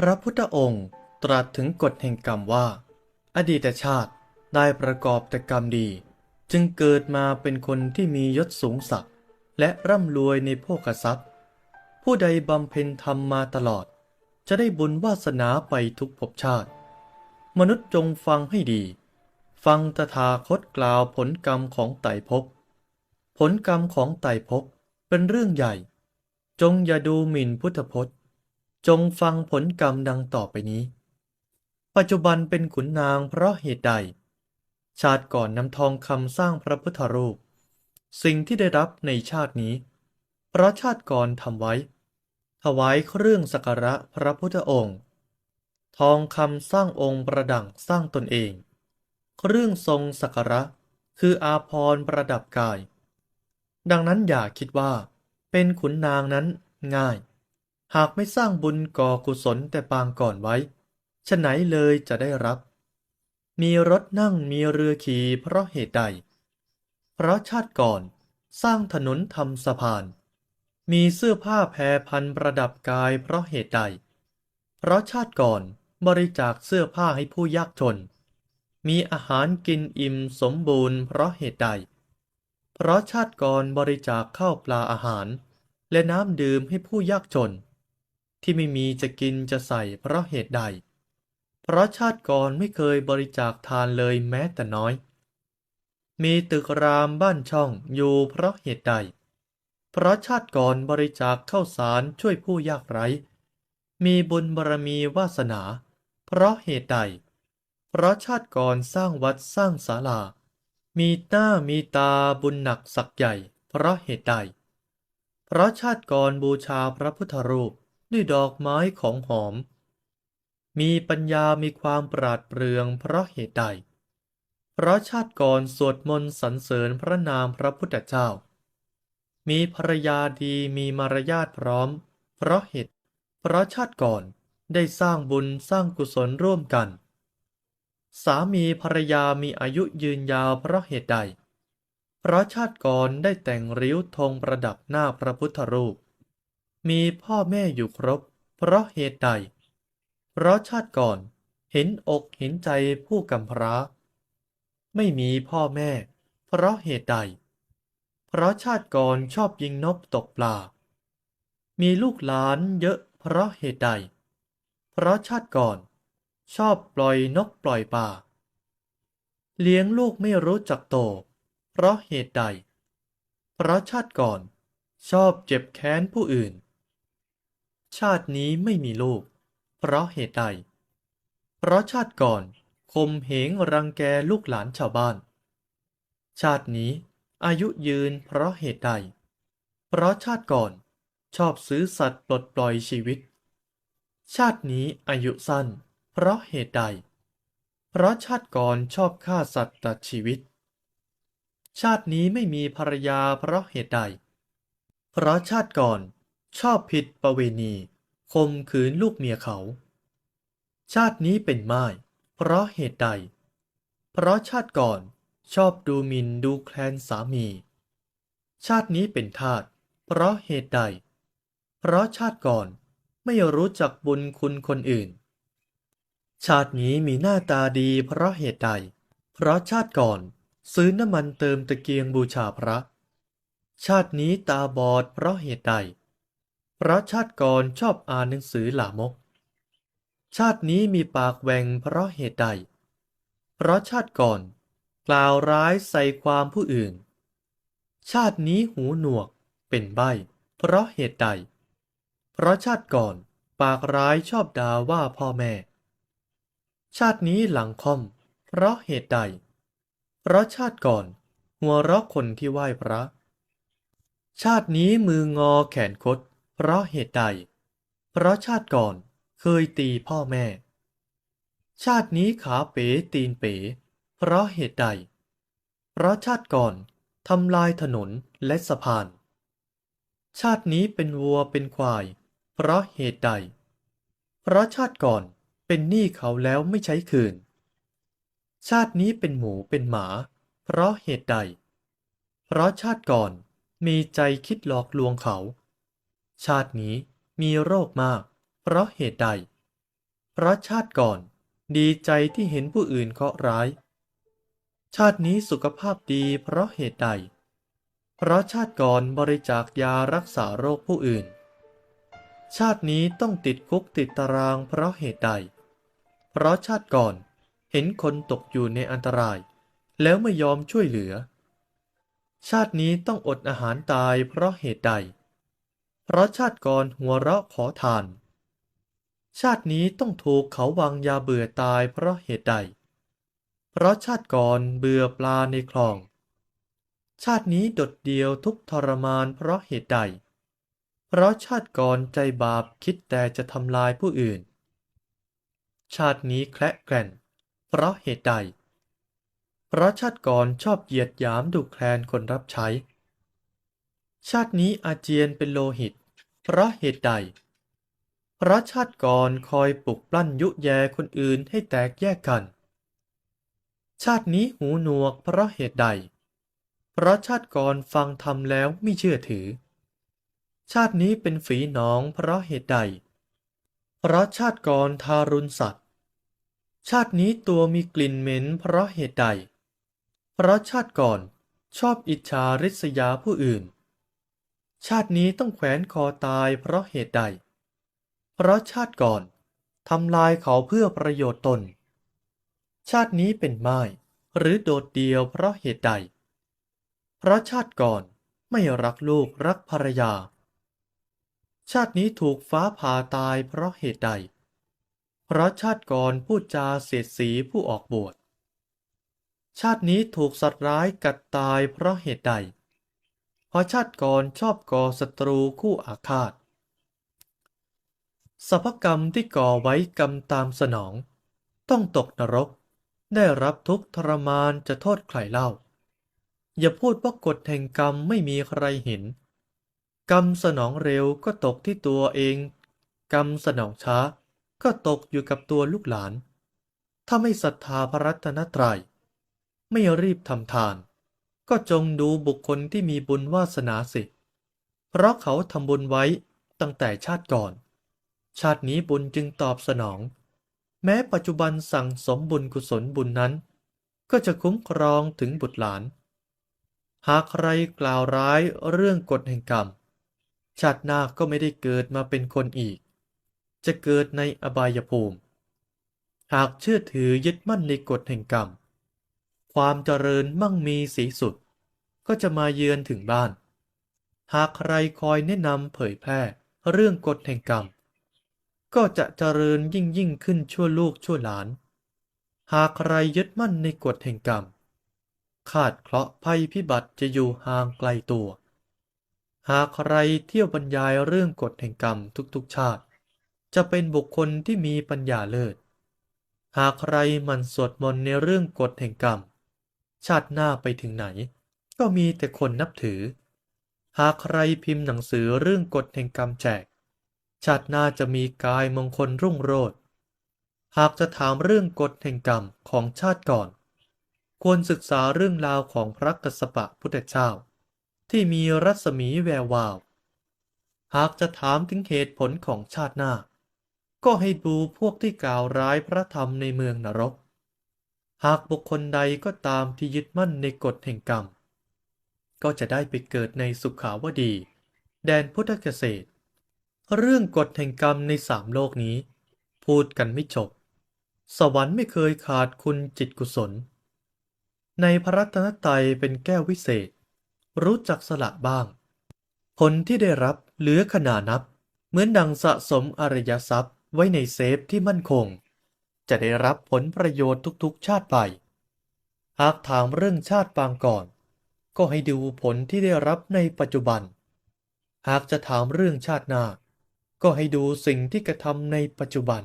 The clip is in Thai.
พระพุทธองค์ตรัสถึงกฎแห่งกรรมว่า อดีตชาติได้ประกอบแต่กรรมดี จึงเกิดมาเป็นคนที่มียศสูงสักดิ์และร่ำรวยในโภคทรัพย์ ผู้ใดบำเพ็ญธรรมมาตลอด จะได้บุญวาสนาไปทุกภพชาติ มนุษย์จงฟังให้ดี ฟังตถาคตกล่าวผลกรรมของไตรภพผลกรรมของไตรภพเป็นเรื่องใหญ่ จงอย่าดูหมิ่นพุทธพจน์ จงฟังผลกรรมดังต่อไปนี้ ปัจจุบันเป็นขุนนางเพราะเหตุใด ชาติก่อนนำทองคำสร้างพระพุทธรูป สิ่งที่ได้รับในชาตินี้ เพราะชาติก่อนทำไว้ ถวายเครื่องสักการะพระพุทธองค์ ทองคำสร้างองค์ประดังสร้างตนเอง เครื่องทรงสักการะคืออาภรณ์ประดับกาย ดังนั้นอย่าคิดว่า เป็นขุนนางนั้นง่าย หากไม่สร้างบุญก่อกุศลแต่ปางก่อนไว้ฉะไหนเลยจะได้รับ มีรถนั่งมีเรือขี่เพราะเหตุใด เพราะชาติก่อนสร้างถนนทำสะพาน มีเสื้อผ้าแพรพันประดับกายเพราะเหตุใด เพราะชาติก่อนบริจาคเสื้อผ้าให้ผู้ยากจน มีอาหารกินอิ่มสมบูรณ์เพราะเหตุใด เพราะชาติก่อนบริจาคข้าวปลาอาหาร และน้ำดื่มให้ผู้ยากจน ที่ไม่มีจะกินจะใส่เพราะเหตุใด เพราะชาติก่อนไม่เคยบริจาคทานเลยแม้แต่น้อย มีตึกรามบ้านช่องอยู่เพราะเหตุใด เพราะชาติก่อนบริจาคเข้าสารช่วยผู้ยากไร้ มีบุญบารมีวาสนา เพราะเหตุใด เพราะชาติก่อนสร้างวัดสร้างศาลา มีหน้ามีตาบุญหนักสักใหญ่ เพราะเหตุใด เพราะชาติก่อนบูชาพระพุทธรูป ด้วยดอกไม้ของหอม มีปัญญามีความปราดเปรื่องเพราะเหตุใด เพราะชาติก่อนสวดมนต์สรรเสริญพระนามพระพุทธเจ้า มีภรรยาดีมีมารยาทพร้อม เพราะเหตุ เพราะชาติก่อนได้สร้างบุญสร้างกุศลร่วมกัน สามีภรรยามีอายุยืนยาวเพราะเหตุใด เพราะชาติก่อนได้แต่งริ้วธงประดับหน้าพระพุทธรูป มีพ่อแม่อยู่ครบ เพราะเหตุใด เพราะชาติก่อนเห็นอกเห็นใจผู้กำพร้า ไม่มีพ่อแม่ เพราะเหตุใด เพราะชาติก่อนชอบยิงนกตกปลา มีลูกหลานเยอะเพราะเหตุใด เพราะชาติก่อน ชอบปล่อยนกปล่อยปลา เลี้ยงลูกไม่รู้จักโต เพราะเหตุใด เพราะชาติก่อนชอบเจ็บแค้นผู้อื่น ชาตินี้ไม่มีลูก เพราะเหตุใด เพราะชาติก่อนข่มเหงรังแกลูกหลานชาวบ้าน ชาตินี้อายุยืนเพราะเหตุใด เพราะชาติก่อนชอบซื้อสัตว์ปลดปล่อยชีวิต ชาตินี้อายุสั้น เพราะเหตุใด เพราะชาติก่อนชอบฆ่าสัตว์ตัดชีวิต ชาตินี้ไม่มีภรรยาเพราะเหตุใด เพราะชาติก่อน ชอบผิดประเวณีข่มขืนลูกเมียเขา ชาตินี้เป็นไม้เพราะเหตุใด เพราะชาติก่อนชอบดูหมินดูแคลนสามี ชาตินี้เป็นทาสเพราะเหตุใด เพราะชาติก่อนไม่รู้จักบุญคุณคนอื่น ชาตินี้มีหน้าตาดีเพราะเหตุใด เพราะชาติก่อนซื้อน้ำมันเติมตะเกียงบูชาพระ ชาตินี้ตาบอดเพราะเหตุใดเพราะชาติก่อนชอบอ่านหนังสือหลามก ชาตินี้มีปากแหว่งเพราะเหตุใด เพราะชาติก่อน กล่าวร้ายใส่ความผู้อื่น ชาตินี้หูหนวกเป็นใบเพราะเหตุใด เพราะชาติก่อนปากร้ายชอบด่าว่าพ่อแม่ ชาตินี้หลังคอม เพราะเหตุใด เพราะชาติก่อน หัวเราะคนที่ไหว้พระ ชาตินี้มืองอแขนคด เพราะเหตุใด เพราะชาติก่อนเคยตีพ่อแม่ ชาตินี้ขาเป๋ตีนเป๋ เพราะเหตุใด เพราะชาติก่อนทำลายถนนและสะพาน ชาตินี้เป็นวัวเป็นควาย เพราะเหตุใด เพราะชาติก่อนเป็นหนี้เขาแล้วไม่ใช้คืน ชาตินี้เป็นหมูเป็นหมา เพราะเหตุใด เพราะชาติก่อนมีใจคิดหลอกลวงเขา ชาตินี้มีโรคมาก เพราะเหตุใด เพราะชาติก่อน ดีใจที่เห็นผู้อื่นเคราะร้าย ชาตินี้สุขภาพดีเพราะเหตุใด เพราะชาติก่อนบริจาคยารักษาโรคผู้อื่น ชาตินี้ต้องติดคุกติดตารางเพราะเหตุใด เพราะชาติก่อนเห็นคนตกอยู่ในอันตราย แล้วไม่ยอมช่วยเหลือ ชาตินี้ต้องอดอาหารตายเพราะเหตุใด เพราะชาติก่อนหัวเราะขอทาน ชาตินี้ต้องถูกเขาวางยาเบื่อตายเพราะเหตุใด เพราะชาติก่อนเบื่อปลาในคลอง ชาตินี้ดดเดียวทุกทรมานเพราะเหตุใด เพราะชาติก่อนใจบาปคิดแต่จะทำลายผู้อื่น ชาตินี้แคละแกร่น เพราะเหตุใด เพราะชาติก่อนชอบเหยียดหยามดุแคลนคนรับใช้ ชาตินี้อาเจียนเป็นโลหิต เพราะเหตุใด เพราะชาติก่อนคอยปลุกปลั่นยุแยคนอื่นให้แตกแยกกัน ชาตินี้หูหนวกเพราะเหตุใด เพราะชาติก่อนฟังธรรมแล้วไม่เชื่อถือ ชาตินี้เป็นฝีหนองเพราะเหตุใด เพราะชาติก่อนทารุณสัตว์ ชาตินี้ตัวมีกลิ่นเหม็นเพราะเหตุใด เพราะชาติก่อนชอบอิจฉาริษยาผู้อื่น ชาตินี้ต้องแขวนคอตายเพราะเหตุใด เพราะชาติก่อนทำลายเขาเพื่อประโยชน์ตน ชาตินี้เป็นไม้หรือโดดเดี่ยวเพราะเหตุใด เพราะชาติก่อนไม่รักลูกรักภรรยา ชาตินี้ถูกฟ้าผ่าตายเพราะเหตุใด เพราะชาติก่อนพูดจาเสียดสีผู้ออกบวช ชาตินี้ถูกสัตว์ร้ายกัดตายเพราะเหตุใด เพราะชาติก่อนชอบก่อศัตรูคู่อาฆาตสภกรรมที่ก่อไว้กรรมตามสนอง ต้องตกนรก ได้รับทุกทรมานจะโทษใครเล่า อย่าพูดว่ากฎแห่งกรรมไม่มีใครเห็น กรรมสนองเร็วก็ตกที่ตัวเอง กรรมสนองช้าก็ตกอยู่กับตัวลูกหลาน ถ้าไม่ศรัทธาพระรัตนตรัย ไม่รีบทำทาน ก็จงดูบุคคลที่มีบุญวาสนาสิ เพราะเขาทำบุญไว้ตั้งแต่ชาติก่อน ชาตินี้บุญจึงตอบสนอง แม้ปัจจุบันสั่งสมบุญกุศลบุญนั้น ก็จะคุ้มครองถึงบุตรหลาน หากใครกล่าวร้ายเรื่องกฎแห่งกรรม ชาติหน้าก็ไม่ได้เกิดมาเป็นคนอีก จะเกิดในอบายภูมิ หากเชื่อถือยึดมั่นในกฎแห่งกรรม ความเจริญมั่งมีสีสุด ก็จะมาเยือนถึงบ้าน หากใครคอยแนะนำเผยแพร่เรื่องกฎแห่งกรรม ก็จะเจริญยิ่งยิ่งขึ้นชั่วลูกชั่วหลาน หากใครยึดมั่นในกฎแห่งกรรม ขาดเคราะห์ภัยพิบัติจะอยู่ห่างไกลตัว หากใครเที่ยวบรรยายเรื่องกฎแห่งกรรมทุกๆชาติ จะเป็นบุคคลที่มีปัญญาเลิศหากใครมันสวดมนต์ในเรื่องกฎแห่งกรรม ชาติหน้าไปถึงไหน ก็มีแต่คนนับถือ หากใครพิมพ์หนังสือเรื่องกฎแห่งกรรมแจก ชาติหน้าจะมีกายมงคลรุ่งโรจน์หากจะถามเรื่องกฎแห่งกรรมของชาติก่อน ควรศึกษาเรื่องราวของพระกัสสปะพุทธเจ้า ที่มีรัศมีแวววาว หากจะถามถึงเหตุผลของชาติหน้า ก็ให้ดูพวกที่กล่าวร้ายพระธรรมในเมืองนรก หากบุคคลใดก็ตามที่ยึดมั่นในกฎแห่งกรรม ก็จะได้ไปเกิดในสุขาวดี แดนพุทธเกษตร เรื่องกฎแห่งกรรมในสามโลกนี้ พูดกันไม่จบ สวรรค์ไม่เคยขาดคุณจิตกุศล ในพระรัตนตรัยเป็นแก้ววิเศษ รู้จักสละบ้าง ผลที่ได้รับเหลือขนานับ เหมือนดังสะสมอริยทรัพย์ไว้ในเซฟที่มั่นคง จะได้รับผลประโยชน์ทุกๆ ชาติไป หากถามเรื่องชาติปางก่อน ก็ให้ดูผลที่ได้รับในปัจจุบัน หากจะถามเรื่องชาติหน้า ก็ให้ดูสิ่งที่กระทำในปัจจุบัน